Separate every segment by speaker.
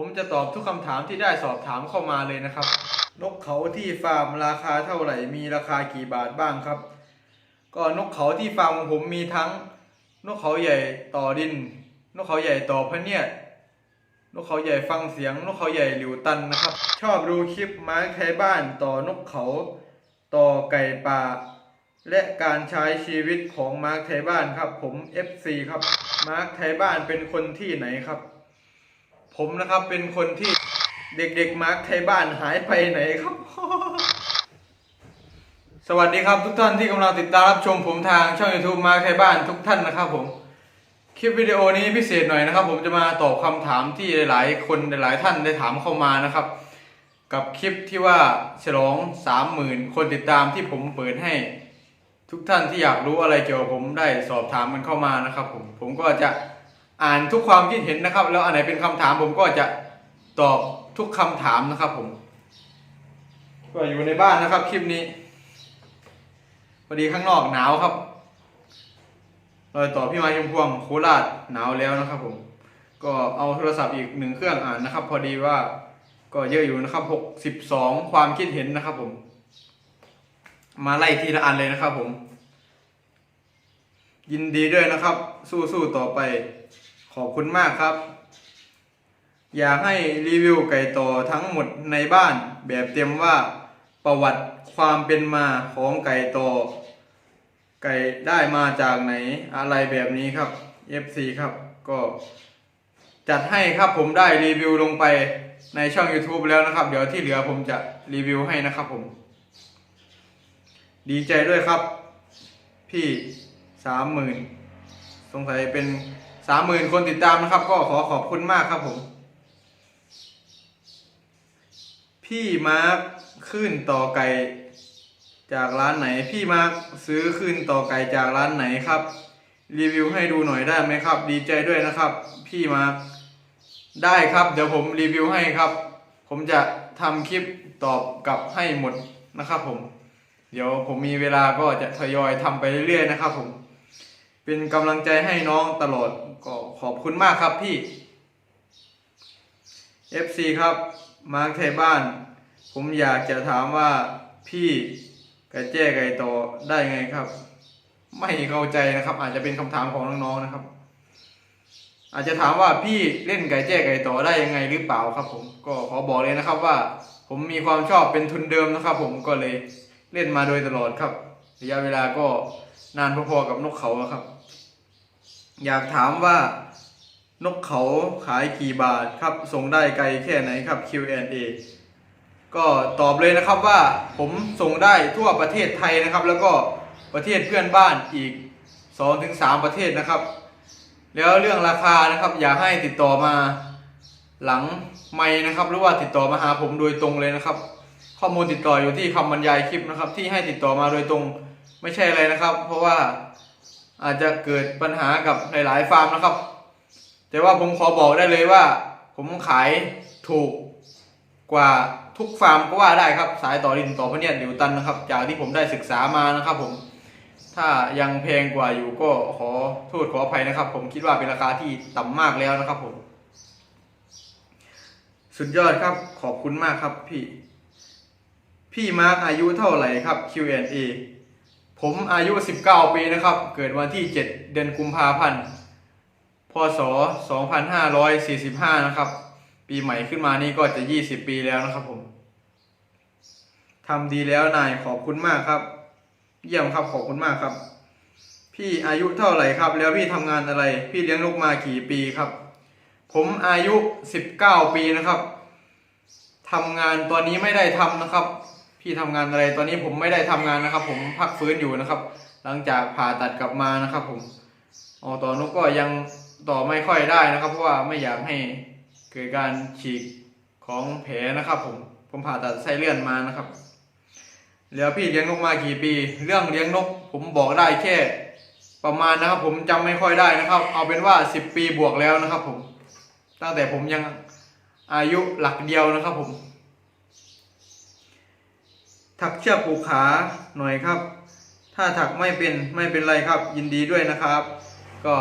Speaker 1: ผมจะตอบทุกคำถามที่ได้สอบถามเข้ามาเลยนะครับ นกเขาที่ฟาร์มราคาเท่าไหร่ มีราคากี่บาทบ้างครับ ก็นกเขาที่ฟาร์มของผมมีทั้ง นกเขาใหญ่ต่อดิน นกเขาใหญ่ต่อพะเนียดนกเขาใหญ่ฟังเสียง นกเขาใหญ่หลิวตันนะครับ ชอบดูคลิปไม้ไทยบ้านต่อนกเขา ต่อไก่ป่า และการใช้ชีวิตของมาร์คไทยบ้านครับ ผม FC ครับ มาร์คไทยบ้านเป็นคนที่ไหนครับ ผมนะครับเป็นคนที่เด็กๆมาร์คไทยบ้านหายไปไหนครับ สวัสดีครับทุกท่านที่กำลังติดตามรับชมผมทางช่อง YouTube มาร์คไทยบ้านทุกท่านนะครับผมคลิปวิดีโอนี้พิเศษหน่อยนะครับ ผมจะมาตอบคำถามที่หลายๆ คนหลายๆท่านได้ถามเข้ามานะครับ กับคลิปที่ว่าฉลองสามหมื่นคนติดตามที่ผมเปิดให้ ทุกท่านที่อยากรู้อะไรเกี่ยวกับผมได้สอบถามมันเข้ามานะครับ ผมผมก็จะ อ่านทุกความคิดเห็นนะครับ แล้วอันไหนเป็นคำถามผมก็จะตอบทุกคำถามนะครับผม ก็อยู่ในบ้านนะครับคลิปนี้พอดีข้างนอกหนาวครับรอยต่อพี่ม้ยมพวงโคราชหนาวแล้วนะครับผม ก็เอาโทรศัพท์อีกหนึ่งเครื่องอ่านนะครับ พอดีว่าก็เยอะอยู่นะครับหกสิบสองความคิดเห็นนะครับผม มาไล่ทีละอันเลยนะครับผม ยินดีด้วยนะครับ สู้ๆต่อไป อบคุณมากครับ อยากให้รีวิวไก่ต่อทั้งหมดในบ้านแบบเต็มว่าประวัติความเป็นมาของไก่ต่อไก่ได้มาจากไหนอะไรแบบนี้ครับ FC ครับ ก็จัดให้ครับผมได้รีวิวลงไปในช่อง YouTube แล้วนะครับ เดี๋ยวที่เหลือผมจะรีวิวให้นะครับผม ดีใจด้วยครับ พี่สามหมื่นสงสัยเป็น สามหมื่นคนติดตามนะครับ ก็ขอขอบคุณมากครับผม พี่มาร์คขึ้นต่อไก่จากร้านไหน พี่มาร์คซื้อขึ้นต่อไก่จากร้านไหนครับ รีวิวให้ดูหน่อยได้ไหมครับ ดีใจด้วยนะครับ พี่มาร์คได้ครับ เดี๋ยวผมรีวิวให้ครับ ผมจะทำคลิปตอบกลับให้หมดนะครับผม เดี๋ยวผมมีเวลาก็จะทยอยทำไปเรื่อยๆนะครับผม เป็นกำลังใจให้น้องตลอดก็ขอบคุณมากครับพี่ FC ครับ มาร์คไทยบ้าน ผมอยากจะถามว่าพี่ไก่แจ้ไก่ต่อได้ไงครับ ไม่เข้าใจนะครับ อาจจะเป็นคำถามของน้องๆนะครับ อาจจะถามว่าพี่เล่นไก่แจ้ไก่ต่อได้ยังไงหรือเปล่าครับ ผมก็ขอบอกเลยนะครับว่า ผมมีความชอบเป็นทุนเดิมนะครับ ผมก็เลยเล่นมาโดยตลอดครับระยะเวลาก็นานพอๆกับนกเขาครับ อยากถามว่านกเขาขายกี่บาทครับ ส่งได้ไกลแค่ไหนครับ Q&A ก็ตอบเลยนะครับว่าผมส่งได้ทั่วประเทศไทยนะครับ แล้วก็ประเทศเพื่อนบ้านอีก 2-3 ประเทศนะครับ แล้วเรื่องราคานะครับ อยากให้ติดต่อมาหลังไม่นะครับ หรือว่าติดต่อมาหาผมโดยตรงเลยนะครับ ข้อมูลติดต่ออยู่ที่คำบรรยายคลิปนะครับ ที่ให้ติดต่อมาโดยตรงไม่ใช่อะไรนะครับ เพราะว่า อาจจะเกิดปัญหากับหลายๆฟาร์มนะครับ แต่ว่าผมขอบอกได้เลยว่า ผมขายถูกกว่าทุกฟาร์มก็ว่าได้ครับ สายต่อดินต่อพเนียดอยู่ตันนะครับ จากที่ผมได้ศึกษามานะครับ ผม ถ้ายังแพงกว่าอยู่ก็ขอโทษขออภัยนะครับ ผมคิดว่าเป็นราคาที่ต่ำมากแล้วนะครับ ผม สุดยอดครับขอบคุณมากครับพี่ พี่มาร์คอายุเท่าไหร่ครับ Q&A ผมอายุ 19 ปีนะครับ เกิดวันที่ 7 เดือนกุมภาพันธ์ พศ 2545 นะครับ ปีใหม่ขึ้นมานี่ก็จะ 20 ปีแล้วนะครับผมทำดีแล้วนายขอบคุณมากครับ เยี่ยมครับขอบคุณมากครับ พี่อายุเท่าไหร่ครับ แล้วพี่ทำงานอะไร พี่เลี้ยงลูกมากี่ปีครับ ผมอายุ 19 ปีนะครับทำงานตอนนี้ไม่ได้ทำนะครับ พี่ทำงานอะไรตอนนี้ผมไม่ได้ทำงานนะครับ ผมพักฟื้นอยู่นะครับ หลังจากผ่าตัดกลับมานะครับ ผมอ๋อต่อนกก็ยังต่อไม่ค่อยได้นะครับ เพราะว่าไม่อยากให้เกิดการฉีกของแผลนะครับ ผมผมผ่าตัดไส้เลื่อนมานะครับแล้วพี่เลี้ยงนกมากี่ปี เรื่องเลี้ยงนก ผมบอกได้แค่ ประมาณนะครับ ผมจำไม่ค่อยได้นะครับ เอาเป็นว่าสิบปีบวกแล้วนะครับ ผม ตั้งแต่ผมยังอายุหลักเดียวนะครับ ผม ถักเชือกผูกขาหน่อยครับ ถ้าถักไม่เป็นไม่เป็นไรครับ ยินดีด้วยนะครับ ก็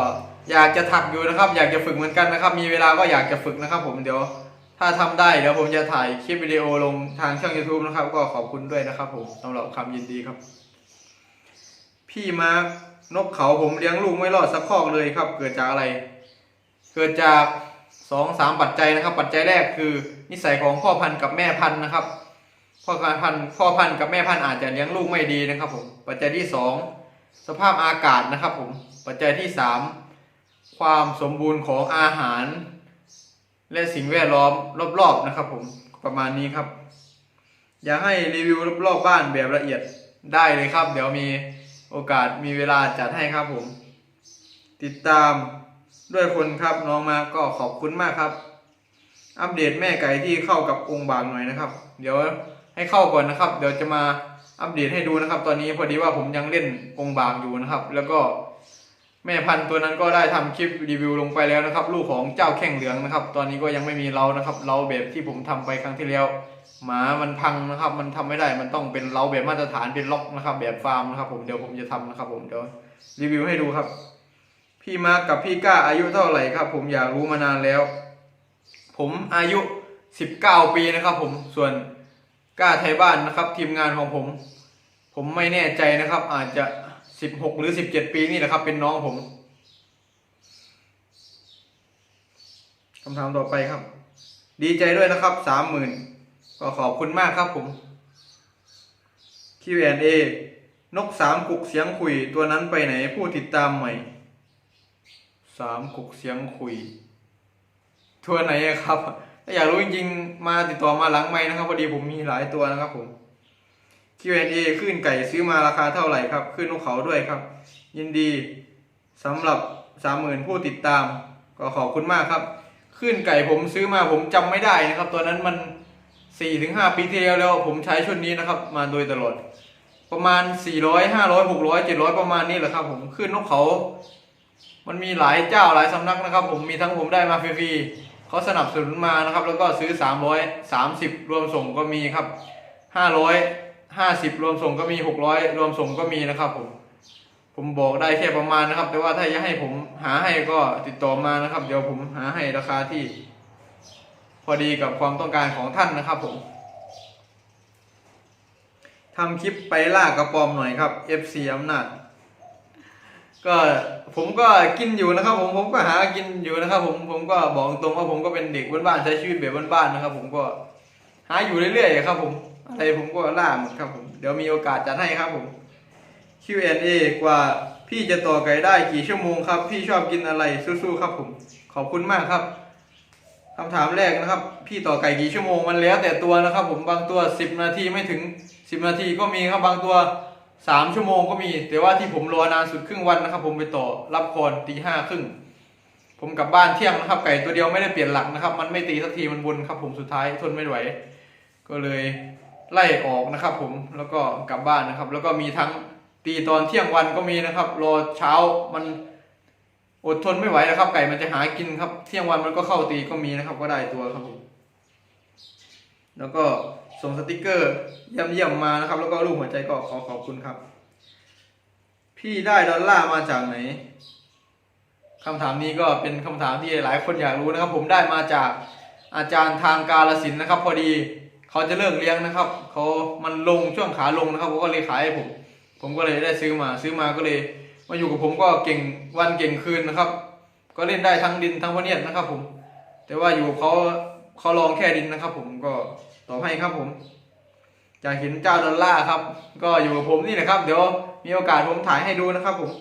Speaker 1: อยากจะถักอยู่นะครับ อยากจะฝึกเหมือนกันนะครับ มีเวลาก็อยากจะฝึกนะครับ ผมเดี๋ยว ถ้าทำได้เดี๋ยวผมจะถ่ายคลิปวิดีโอลงทางช่อง YouTube นะครับ ก็ขอบคุณด้วยนะครับผมสำหรับคำยินดีครับ พี่มาร์นกเขาผมเลี้ยงลูกไม่รอดสักคอกเลยครับ เกิดจากอะไร เกิดจากสองสามปัจจัยนะครับ ปัจจัยแรกคือ นิสัยของพ่อพันธุ์กับแม่พันธุ์นะครับ พ่อพันธุ์พ่อพันธุ์กับแม่พันธุ์อาจจะเลี้ยงลูกไม่ดีนะครับผมปัจจัยที่สองสภาพอากาศนะครับผมปัจจัยที่สามความสมบูรณ์ของอาหาร และสิ่งแวดล้อมรอบๆนะครับผมประมาณนี้ครับ อยากให้รีวิวรอบๆบ้านแบบละเอียดได้เลยครับ เดี๋ยวมีโอกาสมีเวลาจัดให้ครับผม ติดตามด้วยคนครับน้องมาก็ขอบคุณมากครับ อัปเดตแม่ไก่ที่เข้ากับองค์บากหน่อยนะครับ เดี๋ยว ให้เข้าก่อนนะครับ เดี๋ยวจะมาอัปเดตให้ดูนะครับ ตอนนี้พอดีว่าผมยังเล่นองบากอยู่นะครับ แล้วก็แม่พันธุ์ตัวนั้นก็ได้ทำคลิปรีวิวลงไปแล้วนะครับ ลูกของเจ้าแข้งเหลืองนะครับ ตอนนี้ก็ยังไม่มีเรานะครับเราแบบที่ผมทำไปครั้งที่แล้ว หมามันพังนะครับ มันทำไม่ได้ มันต้องเป็นเราแบบมาตรฐานเป็นล็อกนะครับ แบบฟาร์มนะครับ ผมเดี๋ยวผมจะทำนะครับ ผมเดี๋ยวรีวิวให้ดูครับ พี่มาร์คกับพี่ก้าอายุเท่าไหร่ครับ ผมอยากรู้มานานแล้ว ผมอายุสิบเก้าปีนะครับ ผมส่วน ก้าไทยบ้านนะครับทีมงานของผม ผมไม่แน่ใจนะครับ อาจจะสิบหกหรือสิบเจ็ดปีนี่แหละครับ เป็นน้องผมคำถามต่อไปครับ ดีใจด้วยนะครับสามหมื่นก็ขอบคุณมากครับผม Q&A นกสามกุกเสียงคุยตัวนั้นไปไหนผู้ติดตามใหม่สามกุกเสียงคุย ทัวร์ไหนครับ ถ้าอยากรู้จริงๆ มาติดต่อมาหลังไม่นะครับพอดีผมมีหลายตัวนะครับผม Q&A ขึ้นไก่ซื้อมาราคาเท่าไหร่ครับ ขึ้นนกเขาด้วยครับ ยินดีสำหรับสามหมื่นผู้ติดตาม ก็ขอบคุณมากครับ ขึ้นไก่ผมซื้อมาผมจำไม่ได้นะครับ ตัวนั้นมันสี่ถึงห้าปีที่แล้วแล้วผมใช้ชุดนี้นะครับ มาโดยตลอด ประมาณสี่ร้อยห้าร้อยหกร้อยเจ็ดร้อยประมาณนี้แหละครับ ผมขึ้นนกเขา มันมีหลายเจ้าหลายสำนักนะครับ ผมมีทั้งผมได้มาฟรีๆ เขาสนับสนุนมานะครับ แล้วก็ซื้อสามร้อยสามสิบรวมส่งก็มีครับห้าร้อยห้าสิบรวมส่งก็มีหกร้อยรวมส่งก็มีนะครับผมผมบอกได้แค่ประมาณนะครับ แต่ว่าถ้าจะให้ผมหาให้ก็ติดต่อมานะครับ เดี๋ยวผมหาให้ราคาที่ พอดีกับความต้องการของท่านนะครับผมทำคลิปไปล่ากระปอมหน่อยครับ FC อำนาจ ก็ผมก็กินอยู่นะครับ ผมผมก็หากินอยู่นะครับ ผมผมก็บอกตรงว่าผมก็เป็นเด็กบ้านๆใช้ชีวิตแบบบ้านๆนะครับ ผมก็หาอยู่เรื่อยๆครับ ผมอะไรผมก็ล่าหมดครับผมเดี๋ยวมีโอกาสจัดให้ครับผม Q&A กว่าพี่จะต่อไก่ได้กี่ชั่วโมงครับ พี่ชอบกินอะไรสู้ๆครับ ผม ขอบคุณมากครับคำถามแรกนะครับ พี่ต่อไก่กี่ชั่วโมงมันแล้วแต่ตัวนะครับ ผมบางตัวสิบนาทีไม่ถึงสิบนาทีก็มีครับบางตัว สามชั่วโมงก็มี แต่ว่าที่ผมรอนานสุดครึ่งวันนะครับ ผมไปต่อรับคอนตีห้าครึ่งผมกลับบ้านเที่ยงนะครับ ไก่ตัวเดียวไม่ได้เปลี่ยนหลักนะครับ มันไม่ตีสักทีมันวนครับ ผมสุดท้ายทนไม่ไหว ก็เลยไล่ออกนะครับ ผมแล้วก็กลับบ้านนะครับ แล้วก็มีทั้งตีตอนเที่ยงวันก็มีนะครับ รอเช้ามันอดทนไม่ไหวนะครับ ไก่มันจะหากินครับ เที่ยงวันมันก็เข้าตีก็มีนะครับ ก็ได้ตัวครับผมแล้วก็ ส่งสติกเกอร์เยี่ยมเยี่ยมๆมานะครับ แล้วก็รูปหัวใจก็ขอขอบคุณครับ พี่ได้ดอลลาร์มาจากไหนคำถามนี้ก็เป็นคำถามที่หลายคนอยากรู้นะครับ ผมได้มาจากอาจารย์ทางกาลสินนะครับ พอดีเขาจะเลิกเลี้ยงนะครับเขามันลงช่วงขาลงนะครับเขาก็เลยขายให้ผม ผมก็เลยได้ซื้อมาซื้อมาก็เลย มาอยู่กับผมก็เก่งวันเก่งคืนนะครับ ก็เล่นได้ทั้งดินทั้งพเนียดนะครับ ผม แต่ว่าอยู่เขาเขาลองแค่ดินนะครับ ผมก็ ต่อให้ครับผมจากเห็นเจ้าดอลลาร์ครับ ก็อยู่กับผมนี่แหละครับ เดี๋ยวมีโอกาสผมถ่ายให้ดูนะครับผม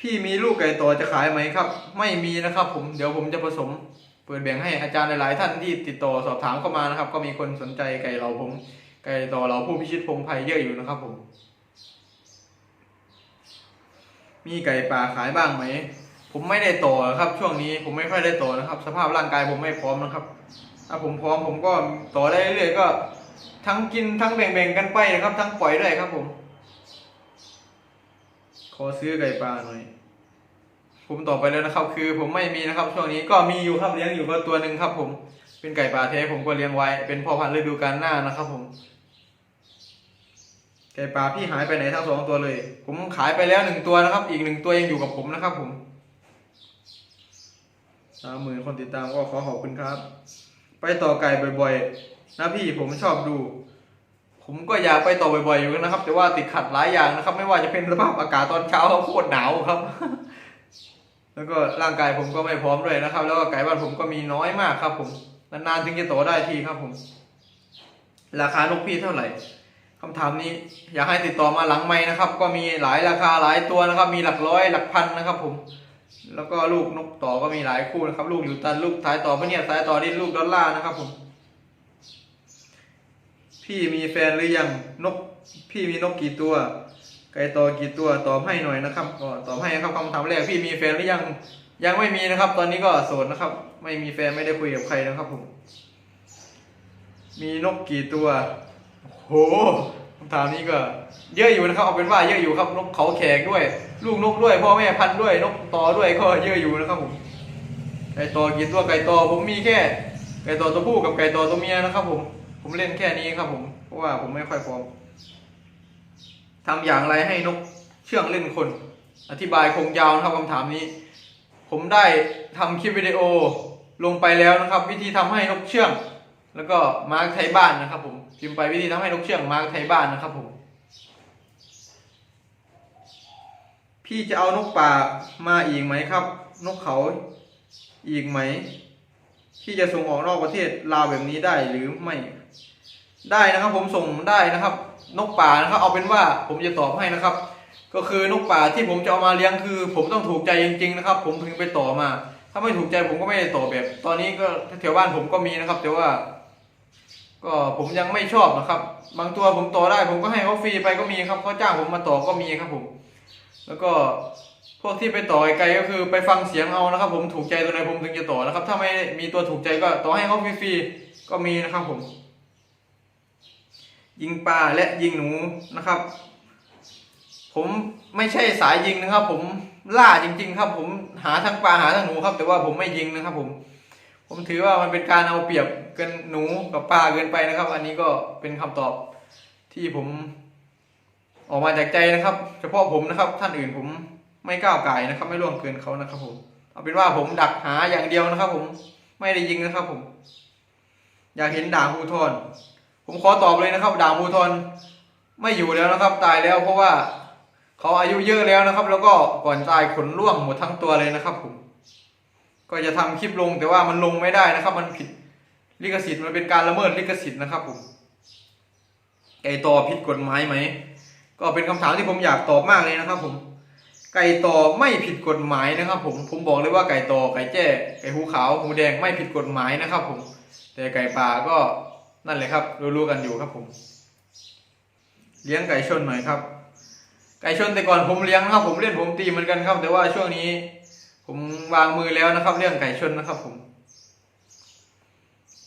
Speaker 1: พี่มีลูกไก่ต่อจะขายไหมครับ ไม่มีนะครับ ผมเดี๋ยวผมจะผสม เปิดแบ่งให้อาจารย์หลาย ๆ ท่านที่ติดต่อสอบถามเข้ามานะครับ ก็มีคนสนใจไก่เราผม ไก่ต่อเราผู้พิชิตพงไพเยอะอยู่นะครับ ผม มีไก่ป่าขายบ้างไหมผมไม่ได้ต่อครับ ช่วงนี้ผมไม่ค่อยได้ต่อนะครับ สภาพร่างกายผมไม่พร้อมนะครับ ถ้าผมพร้อมผมก็ต่อได้เรื่อยๆก็ ทั้งกินทั้งแบ่งๆกันไปนะครับ ทั้งปล่อยด้วยครับผม ขอซื้อไก่ปลาหน่อยผมต่อไปแล้วนะครับ คือผมไม่มีนะครับ ช่วงนี้ก็มีอยู่ครับเลี้ยงอยู่ก็ตัวหนึ่งครับ ผมเป็นไก่ป่าแท้ผมก็เลี้ยงไว้ เป็นพ่อพันธุ์ฤดูกาลหน้านะครับ ผม ไก่ป่าพี่หายไปไหนทั้งสองตัวเลย ผมขายไปแล้วหนึ่งตัวนะครับ อีกหนึ่งตัวยังอยู่กับผมนะครับ ผมสามหมื่นคนติดตามก็ขอขอบคุณครับ ไปต่อไก่บ่อยๆ นะพี่ผมชอบดู ผมก็อยากไปต่อบ่อยๆอยู่นะครับ แต่ว่าติดขัดหลายอย่างนะครับ ไม่ว่าจะเป็นสภาพอากาศตอนเช้าโคตรหนาวครับ แล้วก็ร่างกายผมก็ไม่พร้อมด้วยนะครับ แล้วก็ไก่บ้านผมก็มีน้อยมากครับ ผมนานๆถึงจะโตได้ทีครับผม ราคานกพี่เท่าไหร่คำถามนี้อยากให้ติดต่อมาหลังไม้นะครับ ก็มีหลายราคาหลายตัวนะครับ มีหลักร้อยหลักพันนะครับ ผม แล้วก็ลูกนกต่อก็มีหลายคู่นะครับ ลูกอยู่ตันลูกท้ายต่อพะเนี่ยท้ายต่อนี่ลูกดอลลาร์นะครับผม พี่มีแฟนหรือยังนก พี่มีนกกี่ตัว ไก่ต่อกี่ตัวตอบให้หน่อยนะครับก็ตอบให้ครับคำถามแรกพี่มีแฟนหรือยังยังไม่มีนะครับ ตอนนี้ก็โสดนะครับ ไม่มีแฟนไม่ได้คุยกับใครนะครับผม มีนกกี่ตัวโห คำถามนี้ก็เยอะอยู่นะครับเอาเป็นว่าเยอะอยู่ครับนกเขาแขกด้วย ลูกนกด้วย พ่อแม่พันธุ์ด้วยนกต่อด้วยก็เยอะอยู่นะครับผมไก่ตอกี่ตัวไก่ต่อผมมีแค่ไก่ต่อตัวผู้กับไก่ต่อตัวเมียนะครับ ผม ผมเล่นแค่นี้ครับ ผมเพราะว่าผมไม่ค่อยพร้อมทำอย่างไรให้นกเชื่องเล่นคน อธิบายคงยาวนะครับคำถามนี้ ผมได้ทำคลิปวิดีโอลงไปแล้วนะครับ วิธีทำให้นกเชื่อง แล้วก็มาร์กไทยบ้านนะครับ ผมพิมพ์ไปวิธีทำให้นกเชื่องมาร์กไทยบ้านนะครับผม พี่จะเอานกป่ามาอีกไหมครับ นกเขาอีกไหม ที่จะส่งออกนอกประเทศลาวแบบนี้ได้หรือไม่ได้นะครับ ผมส่งได้นะครับ นกป่านะครับ เอาเป็นว่าผมจะตอบให้นะครับ ก็คือนกป่าที่ผมจะเอามาเลี้ยงคือ ผมต้องถูกใจจริง ๆ นะครับ ผมถึงไปต่อมา ถ้าไม่ถูกใจผมก็ไม่ได้ต่อแบบ ตอนนี้ก็แถวบ้านผมก็มีนะครับ แต่ว่า ก็ผมยังไม่ชอบนะครับ บางตัวผมต่อได้ ผมก็ให้เขาฟรีไปก็มีครับเขาจ้างผมมาต่อก็มีครับผม แล้วก็พวกที่ไปต่อไกลก็คือไปฟังเสียงเอานะครับ ผมถูกใจตัวไหนผมถึงจะต่อนะครับ ถ้าไม่มีตัวถูกใจก็ต่อให้เขาฟรีๆก็มีนะครับผม ยิงปลาและยิงหนูนะครับ ผมไม่ใช่สายยิงนะครับ ผมล่าจริง ๆ ครับ ผมหาทั้งปลาหาทั้งหนูครับ แต่ว่าผมไม่ยิงนะครับ ผม ผมถือว่ามันเป็นการเอาเปรียบกินหนูกับปลาเกินไปนะครับ อันนี้ก็เป็นคำตอบที่ผม ออกมาจากใจนะครับ เฉพาะผมนะครับ ท่านอื่นผมไม่ก้าวไก่นะครับ ไม่ล่วงเกินเขานะครับ ผมเอาเป็นว่าผมดักหาอย่างเดียวนะครับ ผมไม่ได้ยิงนะครับ ผม อยากเห็นด่างภูทรผมขอตอบเลยนะครับ ด่างภูทรไม่อยู่แล้วนะครับ ตายแล้วเพราะว่าเขาอายุเยอะแล้วนะครับ แล้วก็ก่อนตายขนร่วงหมดทั้งตัวเลยนะครับ ผม ก็จะทำคลิปลงแต่ว่ามันลงไม่ได้นะครับ มันผิดลิขสิทธิ์มันเป็นการละเมิดลิขสิทธิ์นะครับผมไก่ต่อผิดกฎหมายไหม ก็เป็นคำถามที่ผมอยากตอบมากเลยนะครับ ผม ไก่ต่อไม่ผิดกฎหมายนะครับ ผมผมบอกเลยว่าไก่ต่อไก่แจ้ไก่หูขาวหูแดงไม่ผิดกฎหมายนะครับ ผม แต่ไก่ป่าก็นั่นเลยครับ รู้ๆกันอยู่ครับผม เลี้ยงไก่ชนหน่อยครับ ไก่ชนแต่ก่อนผมเลี้ยงนะครับ ผมเล่นผมตีเหมือนกันครับ แต่ว่าช่วงนี้ ผมวางมือแล้วนะครับ เรื่องไก่ชนนะครับผม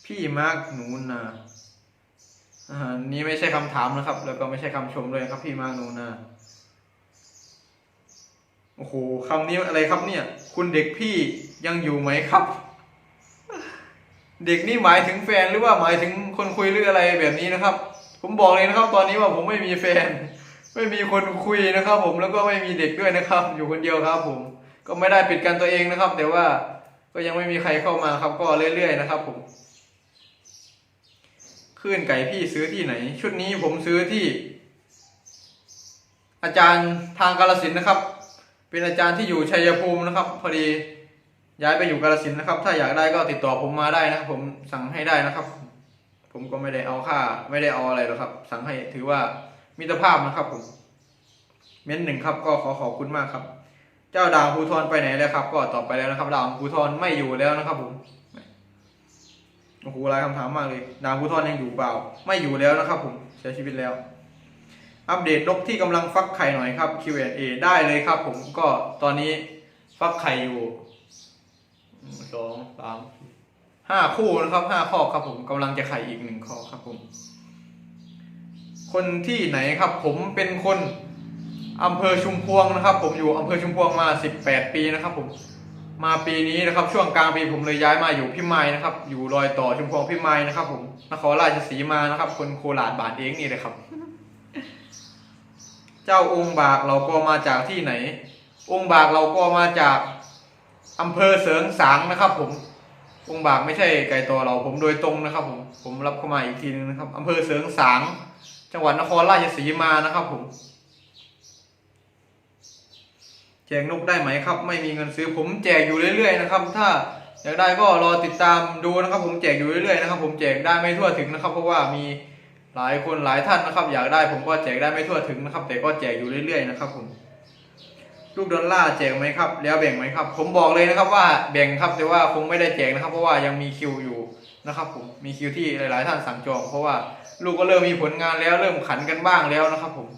Speaker 1: พี่มาร์กหนูนาอ่านี่ไม่ใช่คำถามนะครับ แล้วก็ไม่ใช่คำชมด้วยครับ พี่มาร์กหนูนาโอ้โหคำนี้อะไรครับเนี่ย คุณเด็กพี่ยังอยู่ไหมครับ เด็กนี่หมายถึงแฟนหรือว่าหมายถึงคนคุยหรืออะไรแบบนี้นะครับ ผมบอกเลยนะครับ ตอนนี้ว่าผมไม่มีแฟน ไม่มีคนคุยนะครับ ผมแล้วก็ไม่มีเด็กด้วยนะครับ อยู่คนเดียวครับผม ก็ไม่ได้ปิดกันตัวเองนะครับ แต่ว่าก็ยังไม่มีใครเข้ามาครับก็เรื่อยๆนะครับผมคลื่นไก่พี่ซื้อที่ไหน ชุดนี้ผมซื้อที่ อาจารย์ทางกาลสินธุ์นะครับ เป็นอาจารย์ที่อยู่ชัยภูมินะครับ พอดีย้ายไปอยู่กาลสินธุ์นะครับ ถ้าอยากได้ก็ติดต่อผมมาได้นะครับ ผมสั่งให้ได้นะครับ ผมก็ไม่ได้เอาค่า ไม่ได้เอาอะไรหรอกครับ สั่งให้ถือว่ามิตรภาพนะครับผมเม้นหนึ่งครับก็ขอขอบคุณมากครับ เจ้าดาวภูทรไปไหนแล้วครับ ก็ตอบไปแล้วนะครับ ดาวภูทรไม่อยู่แล้วนะครับผมโอ้โหหลายคำถามมากเลย ดาวภูทรยังอยู่เปล่า ไม่อยู่แล้วนะครับ ผมเสียชีวิตแล้ว อัปเดตนกที่กำลังฟักไข่หน่อยครับ Q&A ได้เลยครับ ผมก็ตอนนี้ฟักไข่อยู่สองสามห้าคู่นะครับห้าข้อครับ ผมกำลังจะไข่อีกหนึ่งข้อครับ ผม คนที่ไหนครับ ผมเป็นคน อำเภอชุมพวงนะครับ ผมอยู่อำเภอชุมพวงมา 18 ปีนะครับ ผมมาปีนี้นะครับ ช่วงกลางปีผมเลยย้ายมาอยู่พิมายนะครับ อยู่รอยต่อชุมพวงพิมายนะครับ ผมนครราชสีมานะครับ คนโคราชบาทเองนี่เลยครับ เจ้าองค์บากเราก็มาจากที่ไหน องค์บากเราก็มาจากอำเภอเสริงสางนะครับ ผมองค์บากไม่ใช่ไก่ตัวเราผมโดยตรงนะครับ ผมผมรับเข้ามาอีกทีนึงนะครับอำเภอเสริงสาง จังหวัดนครราชสีมานะครับ ผม แจกนกได้ไหมครับ ไม่มีเงินซื้อผมแจกอยู่เรื่อยๆนะครับ ถ้าอยากได้ก็รอติดตามดูนะครับ ผมแจกอยู่เรื่อยๆนะครับ ผมแจกได้ไม่ทั่วถึงนะครับ เพราะว่ามีหลายคนหลายท่านนะครับ อยากได้ผมก็แจกได้ไม่ทั่วถึงนะครับ แต่ก็แจกอยู่เรื่อยๆนะครับ ผม ลูกดอลลาร์แจกไหมครับ แล้วแบ่งไหมครับ ผมบอกเลยนะครับ ว่าแบ่งครับแต่ว่าคงไม่ได้แจกนะครับ เพราะว่ายังมีคิวอยู่นะครับ ผมมีคิวที่หลาย ๆ ท่านสั่งจอง เพราะว่าลูกก็เริ่มมีผลงานแล้วเริ่มขันกันบ้างแล้วนะครับ ผม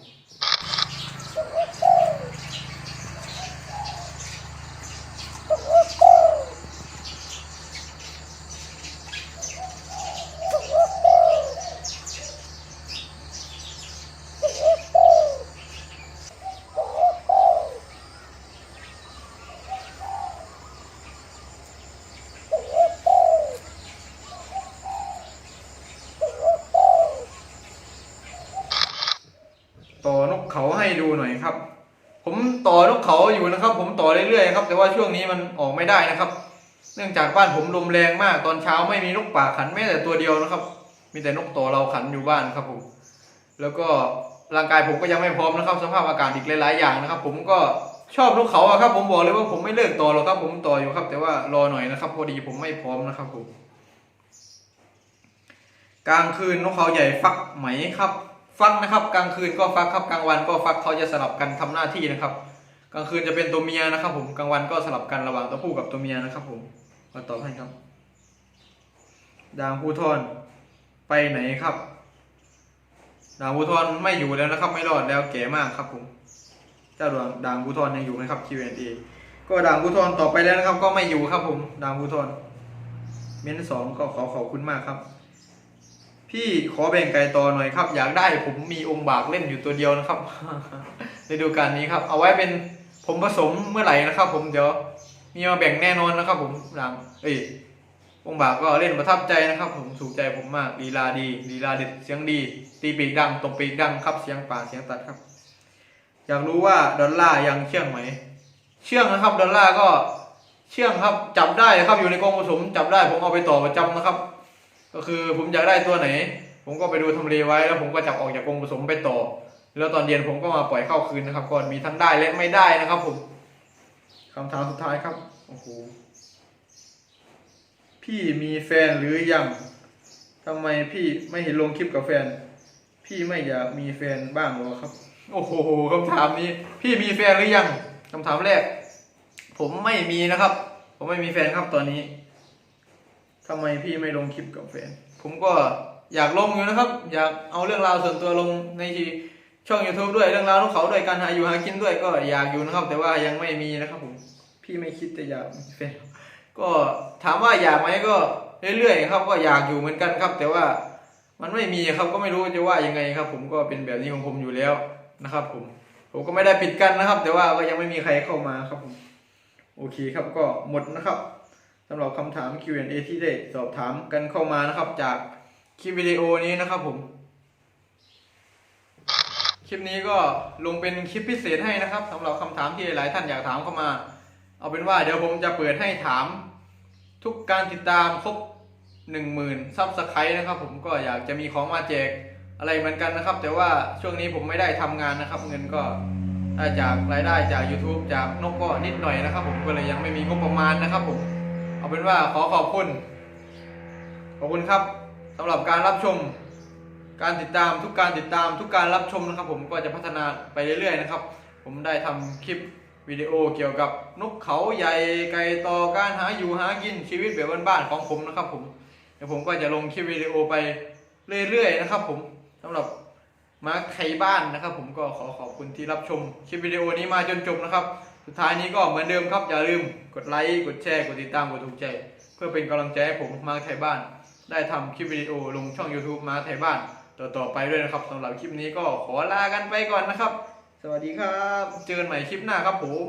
Speaker 1: ต่อนกเขาให้ดูหน่อยครับ ผมต่อนกเขาอยู่นะครับ ผมต่อเรื่อยๆครับ แต่ว่าช่วงนี้มันออกไม่ได้นะครับ เนื่องจากบ้านผมลมแรงมาก ตอนเช้าไม่มีนกป่าขันแม้แต่ตัวเดียวนะครับ มีแต่นกต่อเราขันอยู่บ้านครับผม แล้วก็ร่างกายผมก็ยังไม่พร้อมนะครับ สภาพอากาศอีกหลายๆอย่างนะครับ ผมก็ชอบนกเขาอะครับ ผมบอกเลยว่าผมไม่เลิกต่อหรอกครับ ผมต่ออยู่ครับ แต่ว่ารอหน่อยนะครับ พอดีผมไม่พร้อมนะครับผมกลางคืนนกเขาใหญ่ฟักไหมครับ ฟักนะครับ กลางคืนก็ฟักครับกลางวันก็ฟักเขาจะสลับกันทำหน้าที่นะครับ กลางคืนจะเป็นตัวเมียนะครับ ผมกลางวันก็สลับกันระหว่างตัวผู้กับตัวเมียนะครับ ผมมาตอบให้ครับด่างภูทรไปไหนครับด่างภูทรไม่อยู่แล้วนะครับ ไม่รอดแล้วแก่มากครับ ผม เจ้าดวงด่างภูทรยังอยู่ไหมครับ Q&A ก็ด่างภูทรต่อไปแล้วนะครับ ก็ไม่อยู่ครับ ผมด่างภูทรเม้นสองก็ขอขอบคุณมากครับ พี่ขอแบ่งไก่ต่อหน่อยครับ อยากได้ผมมีองค์บากเล่นอยู่ตัวเดียวนะครับในดูการนี้ครับ เอาไว้เป็นผมผสมเมื่อไหร่นะครับ ผมเดี๋ยวมีมาแบ่งแน่นอนนะครับ ผมหลัง เอ้ยองค์บากก็เล่นประทับใจนะครับ ผมถูกใจผมมากลีลาดีลีลาเด็ดเสียงดี ตีปีกดังตบปีกดังครับเสียงป่าเสียงตัดครับ อยากรู้ว่าดอลลาร์ยังเชื่องไหม เชื่องนะครับ ดอลลาร์ก็เชื่องครับจับได้ครับอยู่ในกรงผสมจับได้ผมเอาไปต่อประจำนะครับ ก็คือผมอยากได้ตัวไหน ผมก็ไปดูทำเลไว้แล้วผมก็จับออกจากกรงผสมไปต่อ แล้วตอนเย็นผมก็มาปล่อยเข้าคืนนะครับก่อนมีทั้งได้และไม่ได้นะครับ ผมคำถามสุดท้ายครับโอ้โหพี่มีแฟนหรือยังทำไมพี่ไม่เห็นลงคลิปกับแฟน พี่ไม่อยากมีแฟนบ้างหรอครับ โอ้โหคำถามนี้ พี่มีแฟนหรือยังคำถามแรก ผมไม่มีนะครับ ผมไม่มีแฟนครับตอนนี้ ทำไมพี่ไม่ลงคลิปกับแฟน ผมก็อยากลงอยู่นะครับ อยากเอาเรื่องราวส่วนตัวลงในช่อง YouTube ด้วยเรื่องราวของเขาด้วยการหาอยู่หากินด้วยก็อยากอยู่นะครับ แต่ว่ายังไม่มีนะครับผมพี่ไม่คิดแต่อยากมีแฟนก็ถามว่าอยากไหมก็เรื่อยๆครับ ก็อยากอยู่เหมือนกันครับ แต่ว่ามันไม่มีครับก็ไม่รู้จะว่ายังไงครับ ผมก็เป็นแบบนี้ของผมอยู่แล้วนะครับ ผมผมก็ไม่ได้ปิดกันนะครับ แต่ว่าก็ยังไม่มีใครเข้ามาครับผมโอเคครับก็หมดนะครับสำหรับคำถาม Q&A ที่ได้สอบถามกันเข้ามานะครับ จากคลิปวิดีโอนี้นะครับผม คลิปนี้ก็ลงเป็นคลิปพิเศษให้นะครับสำหรับคำถามที่หลายท่านอยากถามเข้ามา เอาเป็นว่าเดี๋ยวผมจะเปิดให้ถาม ทุกการติดตามครบหนึ่งหมื่นซับสไครต์นะครับ ผมก็อยากจะมีของมาแจกอะไรเหมือนกันนะครับ แต่ว่าช่วงนี้ผมไม่ได้ทำงานนะครับ เงินก็ได้จากรายได้จาก YouTube จากนกก็นิดหน่อยนะครับ ผมก็เลยยังไม่มีงบประมาณนะครับผม เอาเป็นว่าขอขอบคุณ ขอบคุณครับสำหรับการรับชม การติดตามทุกการติดตามทุกการรับชมนะครับ ผมก็จะพัฒนาไปเรื่อยๆนะครับ ผมได้ทำคลิปวิดีโอเกี่ยวกับนกเขาใหญ่ไก่ต่อการหาอยู่หากินชีวิตแบบบ้านๆของผมนะครับ ผมเดี๋ยวผมก็จะลงคลิปวิดีโอไปเรื่อยๆนะครับ ผมสำหรับมาไทยบ้านนะครับ ผมก็ขอขอบคุณที่รับชมคลิปวิดีโอนี้มาจนจบนะครับ สุดท้ายนี้ก็เหมือนเดิมครับ อย่าลืมกดไลค์ กดแชร์ กดติดตาม กดถูกใจ เพื่อเป็นกำลังใจให้ผมมาไทยบ้าน ได้ทำคลิปวิดีโอลงช่อง YouTube มาไทยบ้าน ต่อๆไปด้วยนะครับสำหรับคลิปนี้ก็ขอลากันไปก่อนนะครับ สวัสดีครับ เจอกันใหม่คลิปหน้าครับผม